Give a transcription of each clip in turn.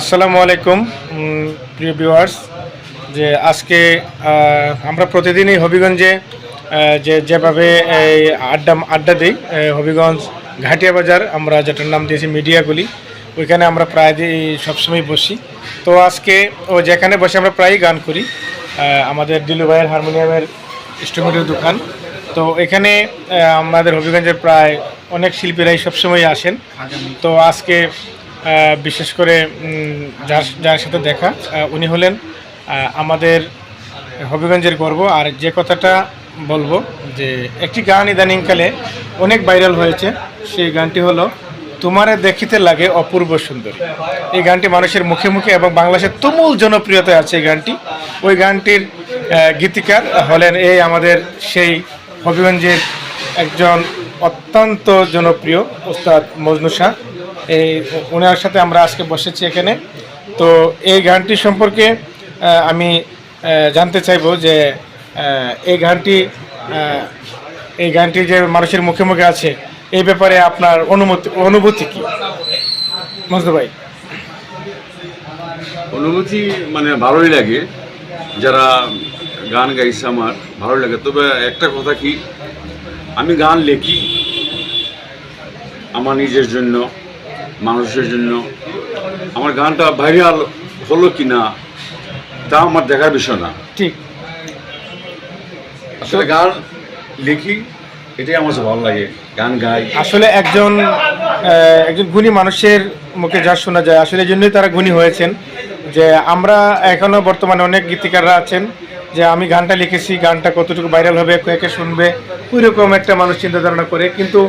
আসসালামু আলাইকুম প্রিয় ভিউয়ার্স যে আজকে আমরা প্রতিদিনই হবিগঞ্জে যে যেভাবে এই আড্ডা আড্ডা দিই হবিগঞ্জ ঘাটিয়া বাজার, আমরা যেটার নাম দিয়েছি মিডিয়াগুলি, ওইখানে আমরা প্রায় সবসময় বসি। তো আজকে, ও যেখানে বসে আমরা প্রায়ই গান করি আমাদের দিলু ভাইয়ের হারমোনিয়ামের ইনস্ট্রুমেন্টের দোকান। তো এখানে আমাদের হবিগঞ্জের প্রায় অনেক শিল্পীরাই সবসময় আসেন। তো আজকে বিশেষ করে যার যার সাথে দেখা উনি হলেন আমাদের হবিগঞ্জের গর্ব। আর যে কথাটা বলব, যে একটি গান ইদানিংকালে অনেক ভাইরাল হয়েছে। সেই গানটি হলো, তোমারে দেখিতে লাগে অপূর্ব সুন্দর। এই গানটি মানুষের মুখে মুখে এবং বাংলাদেশের তুমুল জনপ্রিয়তা আছে এই গানটি। ওই গানটির গীতিকার হলেন এই আমাদের সেই হবিগঞ্জের একজন অত্যন্ত জনপ্রিয় ওস্তাদ মজনু শাহ। এই ওনার সাথে আমরা আজকে বসেছি এখানে। তো এই গানটি সম্পর্কে আমি জানতে চাইব যে এই গানটি এই গানটি যে মানুষের মুখে মুখে আছে, এই ব্যাপারে আপনার অনুমতি, অনুভূতি কি? মজদু ভাই। অনুভূতি মানে ভালোই লাগে। যারা গান গাইছে আমার ভালো লাগে। তবে একটা কথা কি, আমি গান লেখি আমার নিজের জন্য। মানুষের জন্য। আমার গানটা ভাইরাল হলো কি না তা আমার দেখার বিষয় না। ঠিক। আসলে গান লিখি এটাই আমার ভালো লাগে। গান গাই। আসলে একজন একজন গুণী মানুষের মুখে যা শোনা যায় আসলে এই জন্যই তারা গুণী হয়েছেন। যে আমরা এখনও বর্তমানে অনেক গীতিকাররা আছেন যে আমি গানটা লিখেছি গানটা কতটুকু ভাইরাল হবে কে শুনবে ওই রকম একটা মানুষ চিন্তা ধারণা করে। কিন্তু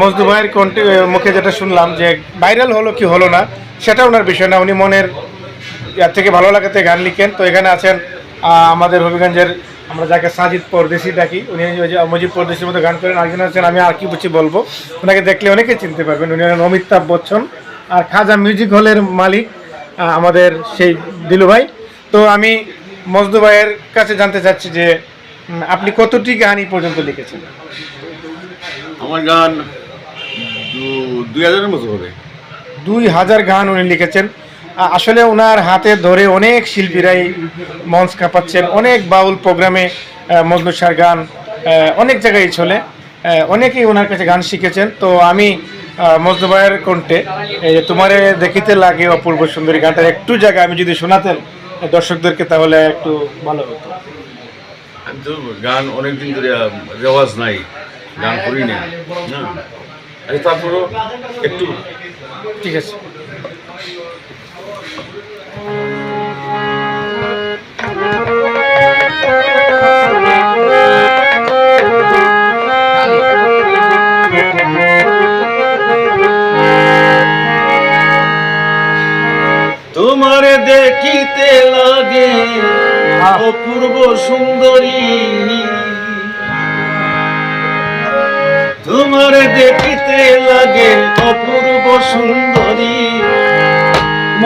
মজদু ভাইয়ের কণ্ঠে মুখে যেটা শুনলাম যে ভাইরাল হলো কি হলো না, সেটা ওনার বিষয় না, উনি মনের ইয়ার থেকে ভালো লাগাতে গান লিখেন। তো এখানে আছেন আমাদের হবিগঞ্জের, আমরা যাকে সাজিদ পরদেশি ডাকি, উনি মজিদ পরদেশির মতো গান করেন। আরেকজন আছেন, আমি আর কি বুঝি বলব। ওনাকে দেখলে অনেকে চিনতে পারবেন, উনি হলেন অমিতাভ বচ্চন আর খাজা মিউজিক হলের মালিক আমাদের সেই দিলু ভাই। তো আমি মজদু ভাইয়ের কাছে জানতে চাচ্ছি যে আপনি কতটি গান এই পর্যন্ত লিখেছেন? আমার গান দুই হাজারের মতো হবে। দুই হাজার গান উনি লিখেছেন। আসলে ওনার হাতে ধরে অনেক শিল্পীরাই মঞ্চ কাঁপাচ্ছেন অনেক বাউল প্রোগ্রামে মজনু শাহর গান অনেক জায়গায় চলে অনেকেই ওনার কাছে গান শিখেছেন। তো আমি মজনু ভাইয়ের কণ্ঠে তোমারে দেখিতে লাগে অপূর্ব সুন্দরী গানটা একটু জায়গা আমি যদি শোনাতেন দর্শকদেরকে তাহলে একটু ভালো হতো। গান অনেকদিন ধরে রেওয়াজ নাই। গান করি না। এই তারপরও একটু ঠিক আছে। তোমার দেখিতে লাগে অপূর্ব সুন্দরী।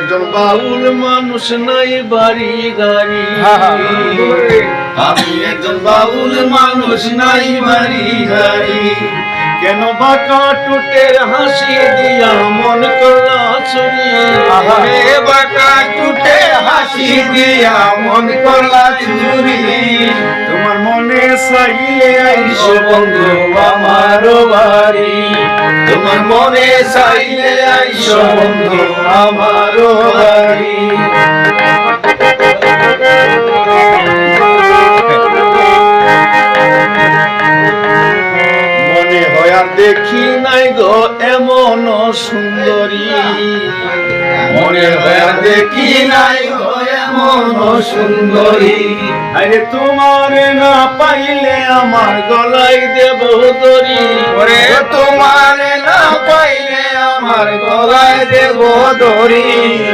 একজন বাউল মানুষ নাই বাড়ি গাড়ি। আমি একজন বাউল মানুষ নাই বাড়ি গাড়ি। কেন বাঁকা টুটের হাসি দিয়া মন করলা চুরি বাঁকা টুটে হাসি দিয়া মন করলা চুরি চাইলে আইসো বন্ধু আমার বাড়ি। তোমার মনে চাইলে আইসো বন্ধু আমার বাড়ি। মনে হয় দেখি নাই গো এমন সুন্দরী। মনে হয় দেখি নাই গো এমন সুন্দরী। আরে তোমার না পাইলে আমার গলায় দেব দড়ি ওরে তোমার না পাইলে তোমার গলায় দেব দড়ি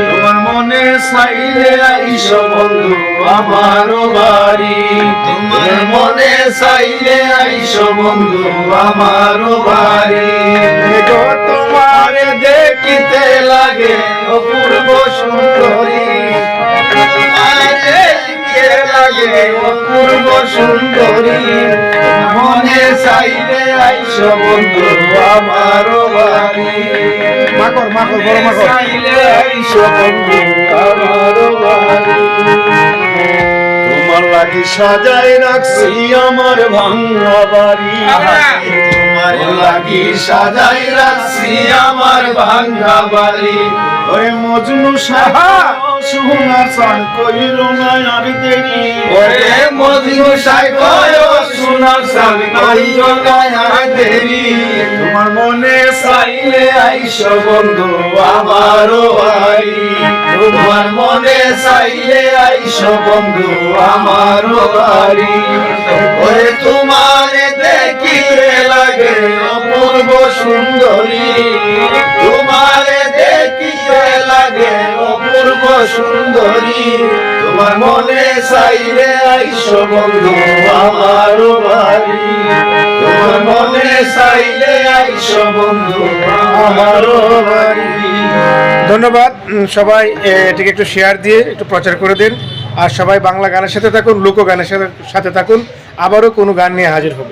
তোমার মনে চাইলে আইস বন্ধু আমার বাড়ি। তোমার মনে চাইলে আইস বন্ধু আমার বাড়ি। তোমার দেখিতে লাগে অপূর্ব সুন্দরী। অপূর্ব সুন্দরী মনে চাইলে আইস বন্ধু আমার তোমার লাগি সাজাই রাখছি আমার ভাঙা বাড়ি। লাগি সাজাই রাখছি আমার ভাঙা বাড়ি? ওরে মজনু সাহা সোনার সান কইল না আর দেরি ওরে মজনু সাই কয় সোনার সান কইল না আর দেরি তোমার মনে চাইলে আইস বন্ধু আমার বাড়ি। তোমার মনে চাইলে আইস বন্ধু আমার বাড়ি। ওরে তোমার লাগে অপূর্ব সুন্দরী। তোমার দেখিতে লাগে অপূর্ব সুন্দরী। তোমার মনে চাইলে আইস বন্ধু, আমার বাড়ি। তোমার মনে চাইলে আইস বন্ধু, আমার বাড়ি। ধন্যবাদ সবাই এটিকে একটু শেয়ার দিয়ে একটু প্রচার করে দিন। আর সবাই বাংলা গানের সাথে থাকুন লোক গানের সাথে সাথে থাকুন। আবারও কোনো গান নিয়ে হাজির হব।